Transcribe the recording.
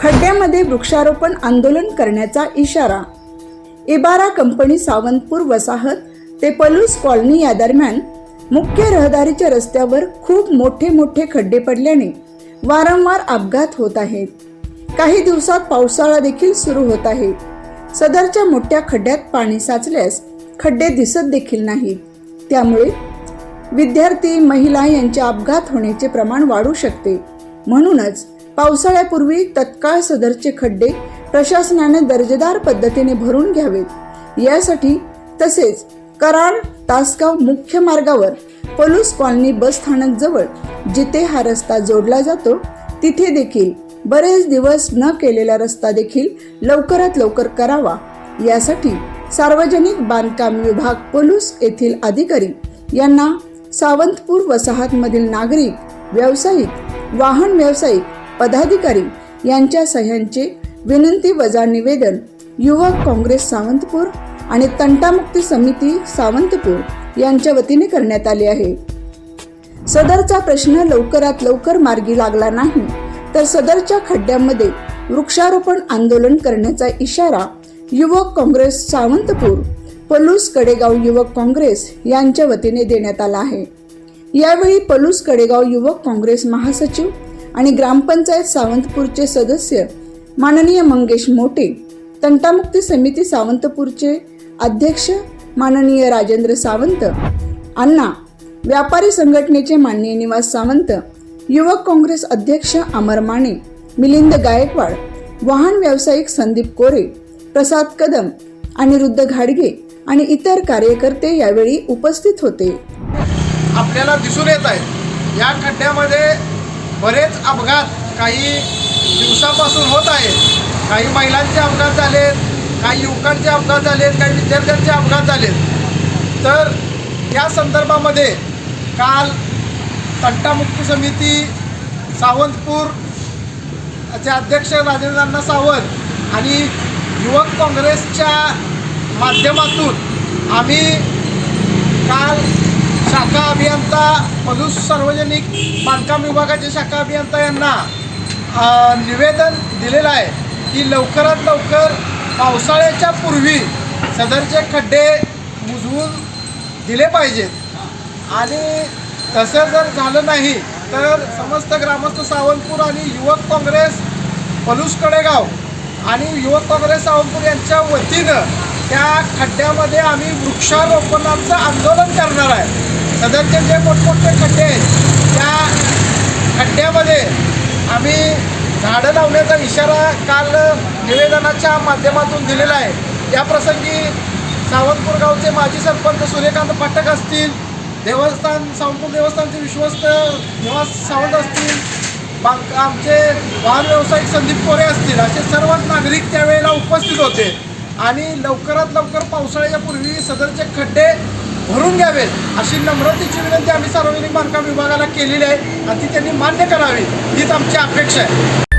खड्ड्यामध्ये वृक्षारोपण आंदोलन करण्याचा इशारा. इबारा कंपनी सावंतपूर वसाहत ते पलूस कॉलनी या दरम्यान मुख्य रहदारीच्या रस्त्यावर खूप मोठे मोठे खड्डे पडल्याने वारंवार अपघात होत आहेत काही दिवसात पावसाळा देखील सुरू होत आहे. सदरच्या मोठ्या खड्ड्यात पाणी साचल्यास खड्डे दिसत देखील नाहीत. त्यामुळे विद्यार्थी महिला यांचे अपघात होण्याचे प्रमाण वाढू शकते. म्हणूनच पावसाळ्यापूर्वी तत्काळ सदरचे खड्डे प्रशासनाने दर्जेदार पद्धतीने भरून घ्यावेत. यासाठी तसेच कराड तासगाव मुख्य मार्गावर पलूस कॉलनी बस स्थानक जवळ जिथे हा रस्ता जोडला जातो तिथे देखील बरेच दिवस न केलेला रस्ता देखील लवकरात लवकर करावा. यासाठी सार्वजनिक बांधकाम विभाग पलूस येथील अधिकारी यांना सावंतपूर वसाहतमधील नागरिक व्यावसायिक वाहन व्यावसायिक पदाधिकारी यांच्या सह्यांचे विनंती वजा निवेदन युवक काँग्रेस सावंतपूर आणि तंटामुक्ती समिती सावंतपूर यांच्या वतीने करण्यात आले आहे. सदरचा प्रश्न लवकरात लवकर मार्गी लागला नाही तर सदरच्या खड्ड्यामध्ये वृक्षारोपण आंदोलन करण्याचा इशारा युवक काँग्रेस सावंतपूर पलूस कडेगाव युवक काँग्रेस यांच्या वतीने देण्यात आला आहे. यावेळी पलूस कडेगाव युवक काँग्रेस महासचिव आणि ग्रामपंचायत सावंतपूरचे सदस्य माननीय मंगेश मोटे तंटामुक्ती समिती सावंतपूरचे अध्यक्ष माननीय राजेंद्र सावंत अण्णा व्यापारी संघटनेचे माननीय निवास सावंत युवक काँग्रेस अध्यक्ष अमर माने मिलिंद गायकवाड वाहन व्यावसायिक संदीप कोरे प्रसाद कदम अनिरुद्ध घाडगे आणि इतर कार्यकर्ते यावेळी उपस्थित होते. आपल्याला दिसून येत आहे या खड्ड्यामध्ये बरेच अपघात काही दिवसापासून होत आहेत. काही महिलांचे अपघात झालेत काही युवकांचे अपघात झालेत काही विद्यार्थ्यांचे अपघात झालेत. तर या संदर्भामध्ये काल तट्टामुक्ती समिती सावंतपूर चे अध्यक्ष राजेंद्र अण्णा सावंत आणि युवक काँग्रेसच्या माध्यमातून आम्ही काल शाखा अभियंता पलूस सार्वजनिक बांधकाम विभागाचे शाखा अभियंता यांना निवेदन दिलेलं आहे की लवकरात लवकर पावसाळ्याच्या पूर्वी सदरचे खड्डे बुजवून दिले पाहिजेत. आणि तसं जर झालं नाही तर समस्त ग्रामस्थ सावंतपूर आणि युवक काँग्रेस पलूस कडेगाव आणि युवक काँग्रेस सावंतपूर यांच्या वतीनं त्या खड्ड्यामध्ये आम्ही वृक्षारोपणाचं आंदोलन करणार आहे. सदरचे जे मोठमोठे खड्डे आहेत त्या खड्ड्यामध्ये आम्ही झाडं लावण्याचा इशारा काल निवेदनाच्या माध्यमातून दिलेला आहे. त्याप्रसंगी सावंतपूर गावचे माजी सरपंच सूर्यकांत पाठक असतील देवस्थान सावंतपूर देवस्थानचे विश्वस्त निवास सावंत असतील बांक आमचे वाहन व्यावसायिक संदीप कोरे असतील असे सर्वच नागरिक त्यावेळेला उपस्थित होते. आणि लवकरात लवकर पावसाळ्याच्या पूर्वी सदरचे खड्डे भरून घ्यावेत अशी नम्रतेची विनंती आम्ही सार्वजनिक बांधकाम विभागाला केलेली आहे. आणि ती त्यांनी मान्य करावी. हीच आमची अपेक्षा आहे.